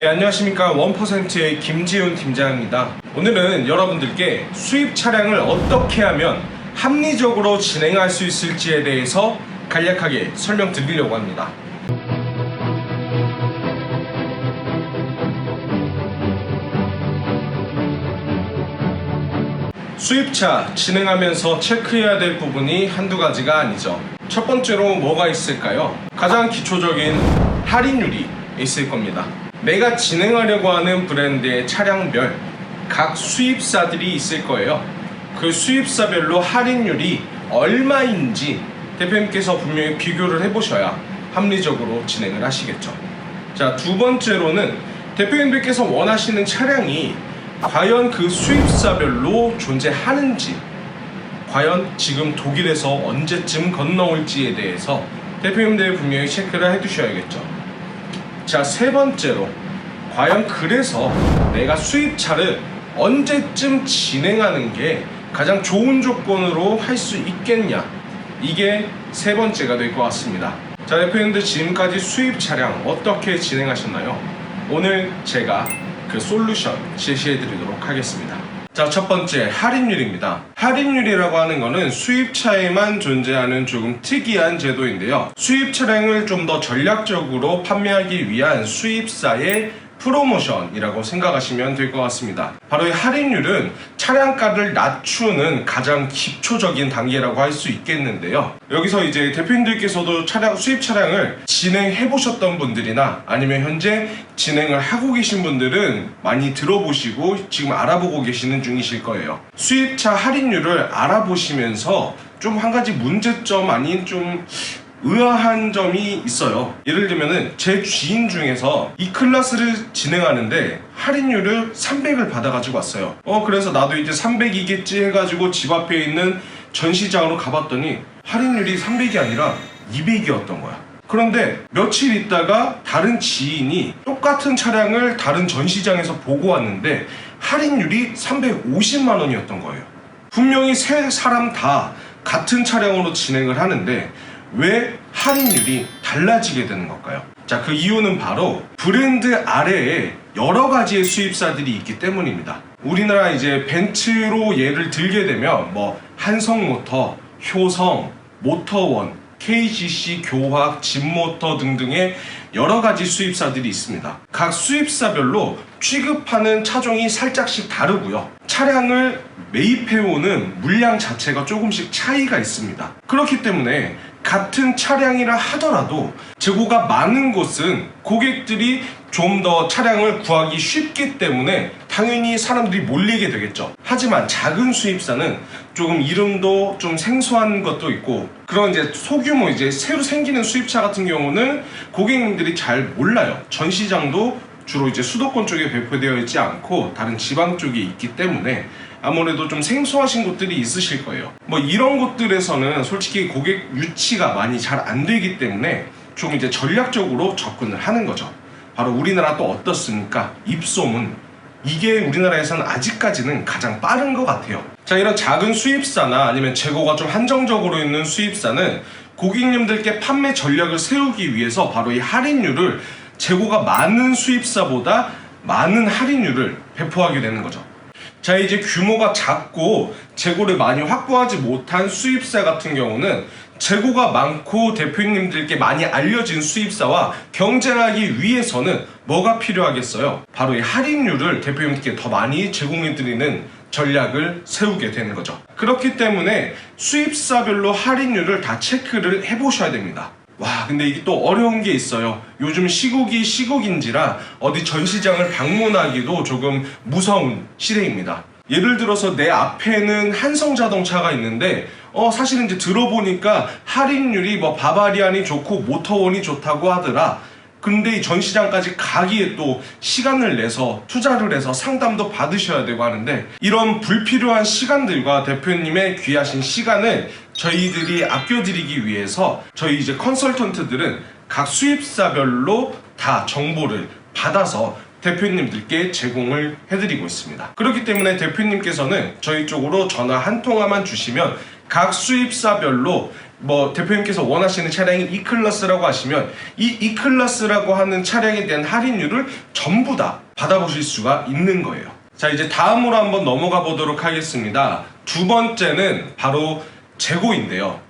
네, 안녕하십니까 원퍼센트의 김지훈 팀장입니다. 오늘은 여러분들께 수입 차량을 어떻게 하면 합리적으로 진행할 수 있을지에 대해서 간략하게 설명드리려고 합니다. 수입차 진행하면서 체크해야 될 부분이 한두 가지가 아니죠. 첫 번째로 뭐가 있을까요? 가장 기초적인 할인율이 있을 겁니다. 내가 진행하려고 하는 브랜드의 차량별 각 수입사들이 있을 거예요. 그 수입사별로 할인율이 얼마인지 대표님께서 분명히 비교를 해보셔야 합리적으로 진행을 하시겠죠. 자, 두 번째로는 대표님들께서 원하시는 차량이 과연 그 수입사별로 존재하는지, 과연 지금 독일에서 언제쯤 건너올지에 대해서 대표님들 분명히 체크를 해두셔야겠죠. 자, 세 번째로, 과연 그래서 내가 수입차를 언제쯤 진행하는 게 가장 좋은 조건으로 할 수 있겠냐? 이게 세 번째가 될 것 같습니다. 자, 대표님들 지금까지 수입 차량 어떻게 진행하셨나요? 오늘 제가 그 솔루션 제시해 드리도록 하겠습니다. 자, 첫 번째, 할인율입니다. 할인율이라고 하는 거는 수입차에만 존재하는 조금 특이한 제도인데요. 수입 차량을 좀 더 전략적으로 판매하기 위한 수입사의 프로모션이라고 생각하시면 될 것 같습니다. 바로 이 할인율은 차량가를 낮추는 가장 기초적인 단계라고 할 수 있겠는데요. 여기서 이제 대표님들께서도 차량 수입 차량을 진행해 보셨던 분들이나 아니면 현재 진행을 하고 계신 분들은 많이 들어보시고 지금 알아보고 계시는 중이실 거예요. 수입차 할인율을 알아보시면서 좀 한 가지 문제점 아닌 좀 의아한 점이 있어요. 예를 들면은 제 지인 중에서 이 클래스를 진행하는데 할인율을 300을 받아가지고 왔어요. 어 그래서 나도 이제 300이겠지 해가지고 집 앞에 있는 전시장으로 가봤더니 할인율이 300이 아니라 200이었던 거야. 그런데 며칠 있다가 다른 지인이 똑같은 차량을 다른 전시장에서 보고 왔는데 할인율이 350만 원이었던 거예요. 분명히 세 사람 다 같은 차량으로 진행을 하는데 왜 할인율이 달라지게 되는 걸까요? 자, 그 이유는 바로 브랜드 아래에 여러 가지의 수입사들이 있기 때문입니다. 우리나라 이제 벤츠로 예를 들게 되면 뭐 한성모터, 효성, 모터원, KGC, 교학, 진모터 등등의 여러 가지 수입사들이 있습니다. 각 수입사별로 취급하는 차종이 살짝씩 다르고요. 차량을 매입해오는 물량 자체가 조금씩 차이가 있습니다. 그렇기 때문에 같은 차량이라 하더라도 재고가 많은 곳은 고객들이 좀 더 차량을 구하기 쉽기 때문에 당연히 사람들이 몰리게 되겠죠. 하지만 작은 수입사는 조금 이름도 좀 생소한 것도 있고 그런 이제 소규모 이제 새로 생기는 수입차 같은 경우는 고객님들이 잘 몰라요. 전시장도 주로 이제 수도권 쪽에 배포되어 있지 않고 다른 지방 쪽에 있기 때문에 아무래도 좀 생소하신 곳들이 있으실 거예요. 뭐 이런 곳들에서는 솔직히 고객 유치가 많이 잘 안 되기 때문에 좀 이제 전략적으로 접근을 하는 거죠. 바로 우리나라 또 어떻습니까? 입소문. 이게 우리나라에서는 아직까지는 가장 빠른 것 같아요. 자, 이런 작은 수입사나 아니면 재고가 좀 한정적으로 있는 수입사는 고객님들께 판매 전략을 세우기 위해서 바로 이 할인율을 재고가 많은 수입사보다 많은 할인율을 배포하게 되는 거죠. 자, 이제 규모가 작고 재고를 많이 확보하지 못한 수입사 같은 경우는 재고가 많고 대표님들께 많이 알려진 수입사와 경쟁 하기 위해서는 뭐가 필요하겠어요? 바로 이 할인율을 대표님께 더 많이 제공해드리는 전략을 세우게 되는 거죠. 그렇기 때문에 수입사별로 할인율을 다 체크를 해보셔야 됩니다. 와, 근데 이게 또 어려운 게 있어요. 요즘 시국이 시국인지라 어디 전시장을 방문하기도 조금 무서운 시대입니다. 예를 들어서 내 앞에는 한성 자동차가 있는데 어 사실은 이제 들어보니까 할인율이 뭐 바바리안이 좋고 모터원이 좋다고 하더라. 근데 이 전시장까지 가기에 또 시간을 내서 투자를 해서 상담도 받으셔야 되고 하는데 이런 불필요한 시간들과 대표님의 귀하신 시간을 저희들이 아껴드리기 위해서 저희 이제 컨설턴트들은 각 수입사별로 다 정보를 받아서 대표님들께 제공을 해드리고 있습니다. 그렇기 때문에 대표님께서는 저희 쪽으로 전화 한 통화만 주시면 각 수입사별로 뭐 대표님께서 원하시는 차량이 E 클래스라고 하시면 이 E 클래스라고 하는 차량에 대한 할인율을 전부 다 받아보실 수가 있는 거예요. 자 이제 다음으로 한번 넘어가 보도록 하겠습니다. 두 번째는 바로 재고인데요.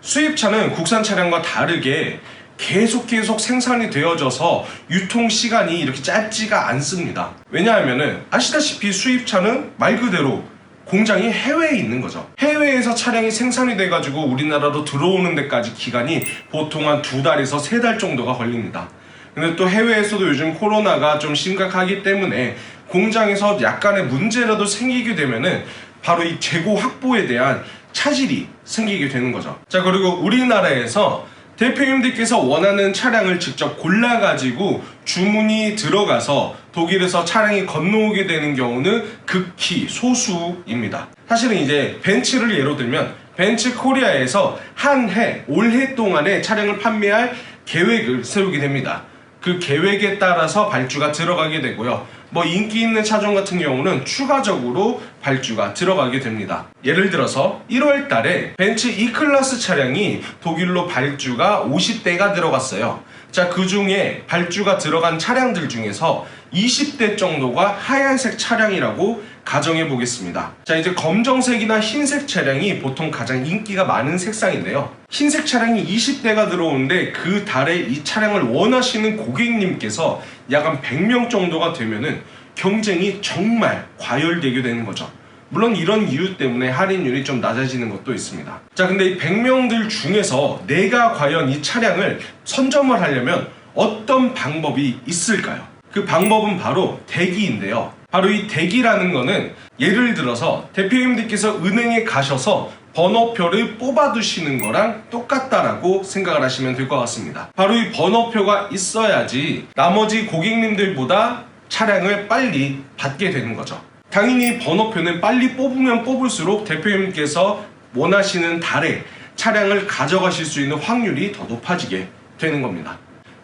수입차는 국산 차량과 다르게 계속 계속 생산이 되어져서 유통 시간이 이렇게 짧지가 않습니다. 왜냐하면은 아시다시피 수입차는 말 그대로 공장이 해외에 있는 거죠. 해외에서 차량이 생산이 돼가지고 우리나라로 들어오는 데까지 기간이 보통 한 두 달에서 세 달 정도가 걸립니다. 근데 또 해외에서도 요즘 코로나가 좀 심각하기 때문에 공장에서 약간의 문제라도 생기게 되면은 바로 이 재고 확보에 대한 차질이 생기게 되는 거죠. 자, 그리고 우리나라에서 대표님들께서 원하는 차량을 직접 골라가지고 주문이 들어가서 독일에서 차량이 건너오게 되는 경우는 극히 소수입니다. 사실은 이제 벤츠를 예로 들면 벤츠 코리아에서 한 해, 올해 동안에 차량을 판매할 계획을 세우게 됩니다. 그 계획에 따라서 발주가 들어가게 되고요. 뭐 인기 있는 차종 같은 경우는 추가적으로 발주가 들어가게 됩니다. 예를 들어서 1월 달에 벤츠 E클래스 차량이 독일로 발주가 50대가 들어갔어요. 자, 그 중에 발주가 들어간 차량들 중에서 20대 정도가 하얀색 차량이라고 가정해 보겠습니다. 자, 이제 검정색이나 흰색 차량이 보통 가장 인기가 많은 색상인데요. 흰색 차량이 20대가 들어오는데 그 달에 이 차량을 원하시는 고객님께서 약 한 100명 정도가 되면은 경쟁이 정말 과열되게 되는 거죠. 물론 이런 이유 때문에 할인율이 좀 낮아지는 것도 있습니다. 자, 근데 이 100명들 중에서 내가 과연 이 차량을 선점을 하려면 어떤 방법이 있을까요? 그 방법은 바로 대기인데요. 바로 이 대기라는 거는 예를 들어서 대표님들께서 은행에 가셔서 번호표를 뽑아두시는 거랑 똑같다라고 생각을 하시면 될 것 같습니다. 바로 이 번호표가 있어야지 나머지 고객님들보다 차량을 빨리 받게 되는 거죠. 당연히 번호표는 빨리 뽑으면 뽑을수록 대표님께서 원하시는 달에 차량을 가져가실 수 있는 확률이 더 높아지게 되는 겁니다.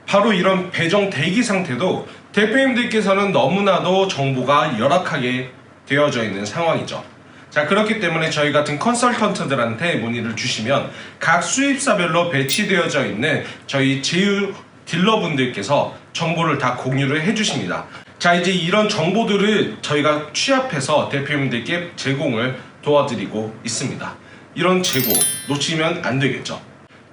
바로 이런 배정 대기 상태도 대표님들께서는 너무나도 정보가 열악하게 되어져 있는 상황이죠. 자, 그렇기 때문에 저희 같은 컨설턴트들한테 문의를 주시면 각 수입사별로 배치되어져 있는 저희 제휴 딜러분들께서 정보를 다 공유를 해주십니다. 자, 이제 이런 정보들을 저희가 취합해서 대표님들께 제공을 도와드리고 있습니다. 이런 재고 놓치면 안 되겠죠.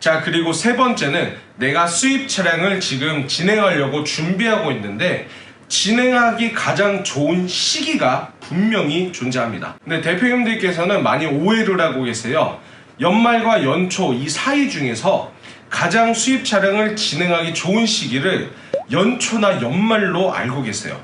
자, 그리고 세 번째는 내가 수입 차량을 지금 진행하려고 준비하고 있는데 진행하기 가장 좋은 시기가 분명히 존재합니다. 근데 대표님들께서는 많이 오해를 하고 계세요. 연말과 연초 이 사이 중에서 가장 수입 차량을 진행하기 좋은 시기를 연초나 연말로 알고 계세요.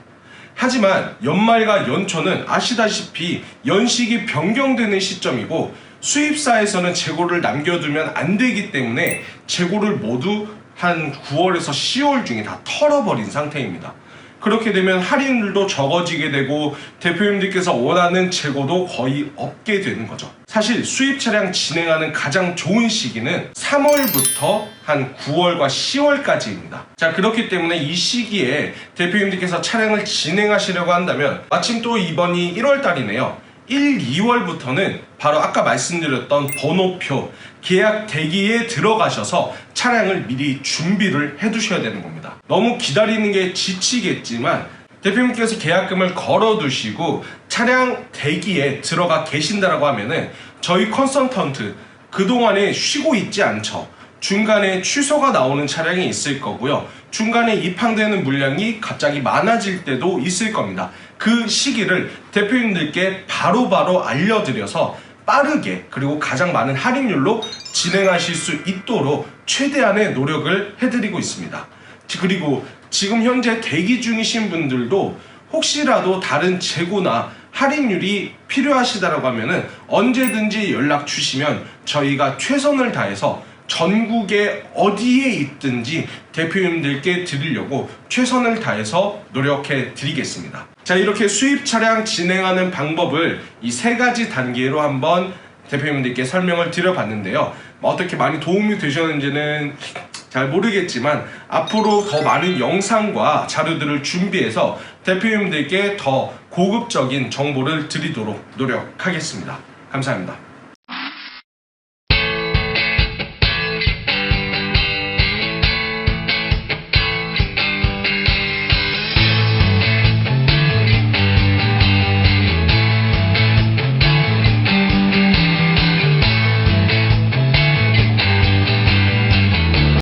하지만 연말과 연초는 아시다시피 연식이 변경되는 시점이고 수입사에서는 재고를 남겨두면 안 되기 때문에 재고를 모두 한 9월에서 10월 중에 다 털어버린 상태입니다. 그렇게 되면 할인율도 적어지게 되고 대표님들께서 원하는 재고도 거의 없게 되는 거죠. 사실 수입 차량 진행하는 가장 좋은 시기는 3월부터 한 9월과 10월까지입니다. 자, 그렇기 때문에 이 시기에 대표님들께서 차량을 진행하시려고 한다면 마침 또 이번이 1월 달이네요. 1, 2월부터는 바로 아까 말씀드렸던 번호표 계약 대기에 들어가셔서 차량을 미리 준비를 해 두셔야 되는 겁니다. 너무 기다리는 게 지치겠지만 대표님께서 계약금을 걸어 두시고 차량 대기에 들어가 계신다라고 하면은 저희 컨설턴트 그동안에 쉬고 있지 않죠. 중간에 취소가 나오는 차량이 있을 거고요. 중간에 입항되는 물량이 갑자기 많아질 때도 있을 겁니다. 그 시기를 대표님들께 바로 바로 알려드려서 빠르게 그리고 가장 많은 할인율로 진행하실 수 있도록 최대한의 노력을 해드리고 있습니다. 지- 그리고 지금 현재 대기 중이신 분들도 혹시라도 다른 재고나 할인율이 필요하시다라고 하면은 언제든지 연락 주시면 저희가 최선을 다해서 전국에 어디에 있든지 대표님들께 드리려고 최선을 다해서 노력해 드리겠습니다. 자, 이렇게 수입 차량 진행하는 방법을 이 세 가지 단계로 한번 대표님들께 설명을 드려봤는데요. 뭐 어떻게 많이 도움이 되셨는지는 잘 모르겠지만 앞으로 더 많은 영상과 자료들을 준비해서 대표님들께 더 고급적인 정보를 드리도록 노력하겠습니다. 감사합니다.